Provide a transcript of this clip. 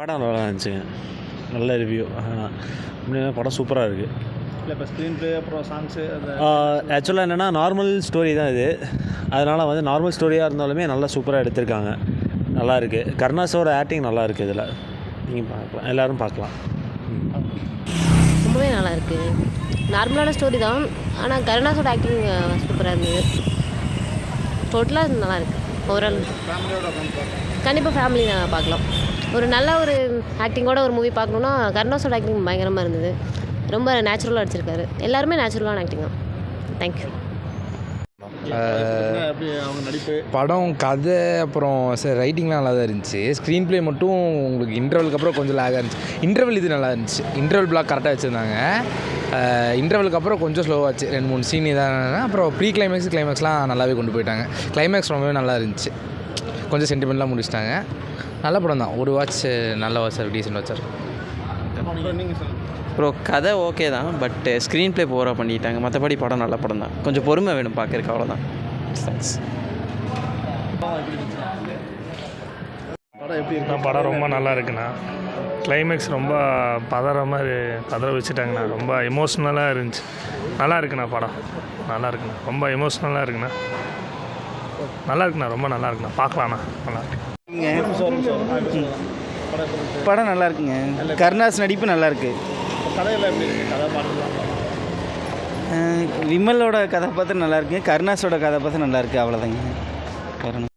படம் நல்லா இருந்துச்சுங்க நல்ல ரிவ்யூ உண்மையாக படம் சூப்பராக இருக்குது இல்லை இப்போ ஸ்க்ரீன் ப்ளே அப்புறம் சாங்ஸு ஆக்சுவலாக என்னென்னா நார்மல் ஸ்டோரி தான் இது. அதனால் வந்து நார்மல் ஸ்டோரியாக இருந்தாலுமே நல்லா சூப்பராக எடுத்திருக்காங்க. நல்லா இருக்குது கருணாஸோட ஆக்டிங் நல்லா இருக்குது இதில். நீங்கள் பார்க்கலாம். எல்லோரும் பார்க்கலாம். ரொம்பவே நல்லா இருக்கு. நார்மலான ஸ்டோரி தான். ஆனால் கருணாஸோட ஆக்டிங் சூப்பராக இருந்தது. டோட்டலாக நல்லா இருக்கு. ஓவரால் கண்டிப்பாக ஃபேமிலி நான் பார்க்கலாம். ஒரு நல்ல ஒரு ஆக்டிங்கோட ஒரு மூவி பார்க்கணுன்னா கருணாஸோட ஆக்டிங் பயங்கரமாக இருந்தது. ரொம்ப நேச்சுரலாக அடிச்சிருக்காரு எல்லாருமே நேச்சுரலான ஆக்டிங் தான். தேங்க்யூ படம் கதை அப்புறம் சார் ரைட்டிங்லாம் நல்லா தான் இருந்துச்சு. ஸ்க்ரீன் ப்ளே மட்டும் உங்களுக்கு இன்டர்வலுக்கு அப்புறம் கொஞ்சம் லேகாக இருந்துச்சு. இன்டர்வல் இது நல்லா இருந்துச்சு. இன்டர்வல் பிளாக் கரெக்டாக வச்சுருந்தாங்க. இன்டர்வலுக்கு அப்புறம் கொஞ்சம் ஸ்லோவாச்சு ரெண்டு மூணு சீன் இதாக அப்புறம் ப்ரீ கிளைமேக்ஸ் கிளைமேக்ஸ்லாம் நல்லாவே கொண்டு போயிட்டாங்க. கிளைமேக்ஸ் ரொம்பவே நல்லா இருந்துச்சு. கொஞ்சம் சென்டிமெண்ட்லாம் முடிச்சிட்டாங்க. நல்ல படம் தான். ஒரு வாட்ச் நல்ல watch sir decent watch sir bro கதை ஓகே தான். பட் ஸ்க்ரீன் ப்ளே போராக பண்ணிட்டாங்க. மற்றபடி படம் நல்ல படம் தான். கொஞ்சம் பொறுமை வேணும் பார்க்கறதுக்கு அவ்வளோதான் தேங்க்ஸ் படம் எப்படி படம் ரொம்ப நல்லா இருக்குண்ணா. கிளைமேக்ஸ் ரொம்ப பதற மாதிரி பதற வச்சுட்டாங்கண்ணா. ரொம்ப எமோஷ்னலாக இருந்துச்சு. நல்லா இருக்குண்ணா படம். நல்லா இருக்குண்ணா. ரொம்ப எமோஷ்னலாக இருக்குண்ணா. நல்லா இருக்குண்ணா ரொம்ப நல்லா இருக்குண்ணா பார்க்கலாண்ணா நல்லா இருக்கு. படம் நல்லா இருக்குங்க கருணாஸ் நடிப்பு நல்லா இருக்கு விமலோட கதாபாத்திரம் நல்லா இருக்கு கருணாஸோட கதாபாத்திரம் நல்லா இருக்கு அவ்வளோதாங்க கருணா.